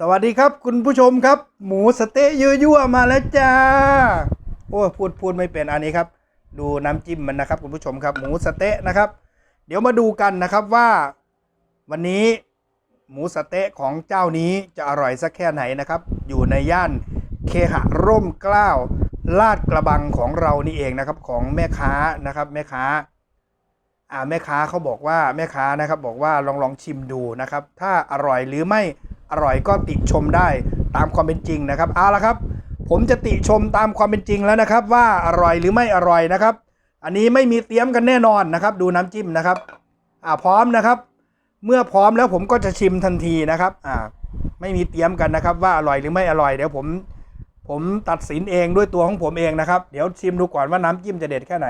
สวัสดีครับคุณผู้ชมครับ หมูสเต๊ะยั่วๆมาแล้วจ้า โอ้พูดพูดไม่เป็นอันนี้ครับ ดูน้ำจิ้มมันนะครับ คุณผู้ชมครับ หมูสเต๊ะนะครับ เดี๋ยวมาดูกันนะครับว่า วันนี้หมูสเต๊ะของเจ้านี้จะอร่อยสักแค่ไหนนะครับ อยู่ในย่านเคหะร่มเกล้าลาดกระบังของเรานี่เองนะครับของแม่ค้านะครับ แม่ค้าอ่าแม่ค้าเขาบอกว่าแม่ค้านะครับ บอกว่าลองลองชิมดูนะครับ ถ้าอร่อยหรือไม่ อร่อยก็ติชมได้ตามความเป็นจริงนะครับเอาละครับ ผมจะติชมตามความเป็นจริงแล้วนะครับ ว่าอร่อยหรือไม่อร่อยนะครับ อันนี้ไม่มีเตรียมกันแน่นอนนะครับ ดูน้ำจิ้มนะครับอ่าพร้อมนะครับ เมื่อพร้อมแล้วผมก็จะชิมทันทีนะครับอ่าไม่มีเตรียมกันนะครับ ว่าอร่อยหรือไม่อร่อยเดี๋ยวผม ผมตัดสินเองด้วยตัวของผมเองนะครับ เดี๋ยวชิมดูก่อนว่าน้ำจิ้มจะเด็ดแค่ไหน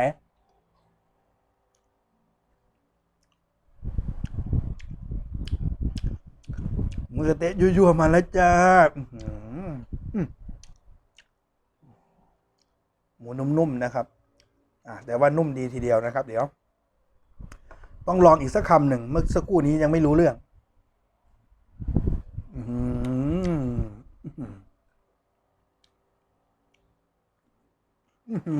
หมือ สเต๊ะยั่วๆมาแล้วจ้าหมูนุ่มๆนะครับ อ่าแต่ว่านุ่มดีทีเดียวนะครับ เดี๋ยว ต้องลองอีกสักคำหนึ่งเมื่อสักครู่นี้ยังไม่รู้เรื่องอื้อหืออื้อหื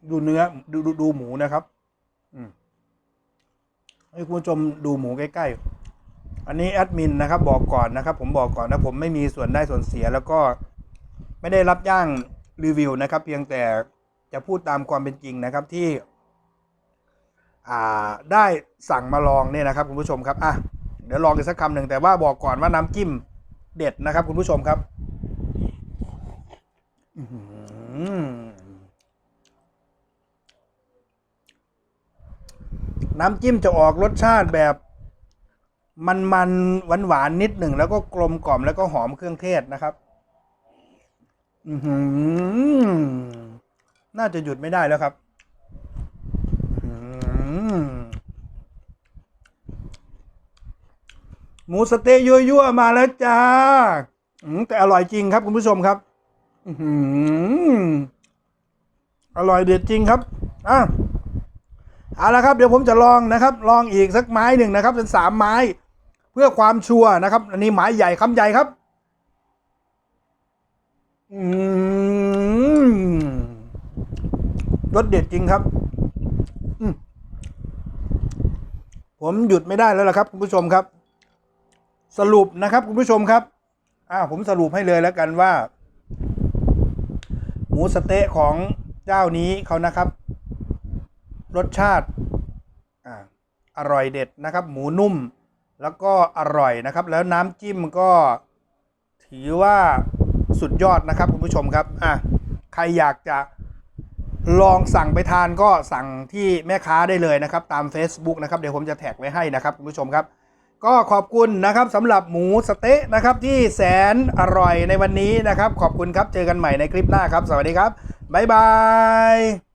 อ ดูเนื้อดูดูดูหมูนะครับ อืมให้คุณผู้ชมดูหมูใกล้ๆ อันนี้แอดมินนะครับ บอกก่อนนะครับ ผมบอกก่อนนะผมไม่มีส่วนได้ส่วนเสียแล้วก็ไม่ได้รับย่างรีวิวนะครับ เพียงแต่จะพูดตามความเป็นจริงนะครับที่ อ่าได้สั่งมาลองเนี่ยนะครับ คุณผู้ชมครับอะเดี๋ยวลองอีกสักคำหนึ่งแต่ว่าบอกก่อนว่าน้ำจิ้มเด็ดนะครับ คุณผู้ชมครับ อื้อหือ น้ำจิ้มจะออกรสชาติแบบมันมันหวานหวานๆนิดหนึ่งแล้วก็กลมกล่อมแล้วก็หอมเครื่องเทศนะครับ อือหือน่าจะหยุดไม่ได้แล้วครับหมูสเต๊ะยั่วๆมาแล้วจ้าอืมแต่อร่อยจริงครับคุณผู้ชมครับอือหืออร่อยเด็ดจริงครับ อะ เอาละครับเดี๋ยวผมจะลองนะครับ ลองอีกสักไม้หนึ่งนะครับเป็นสามไม้ เพื่อความชัวร์นะครับ อันนี้ไม้ใหญ่คำใหญ่ครับรสเด็ดจริงครับมผมหยุดไม่ได้แล้วล่ะครับ คุณผู้ชมครับ สรุปนะครับคุณผู้ชมครับ อ่า ผมสรุปให้เลยแล้วกันว่า หมูสเต๊ะของเจ้านี้เขานะครับ รสชาติอร่อยเด็ดนะครับ หมูนุ่มแล้วก็อร่อยนะครับ แล้วน้ำจิ้มก็ถือว่าสุดยอดนะครับคุณผู้ชมครับอะใครอยากจะลองสั่งไปทานก็สั่งที่แม่ค้าได้เลยนะครับ ตาม Facebook นะครับ เดี๋ยวผมจะแท็กไว้ให้นะครับคุณผู้ชมครับ ก็ขอบคุณนะครับสำหรับหมูสเต๊ะนะครับที่แสนอร่อยในวันนี้นะครับ ขอบคุณครับเจอกันใหม่ในคลิปหน้าครับ สวัสดีครับบ๊ายบาย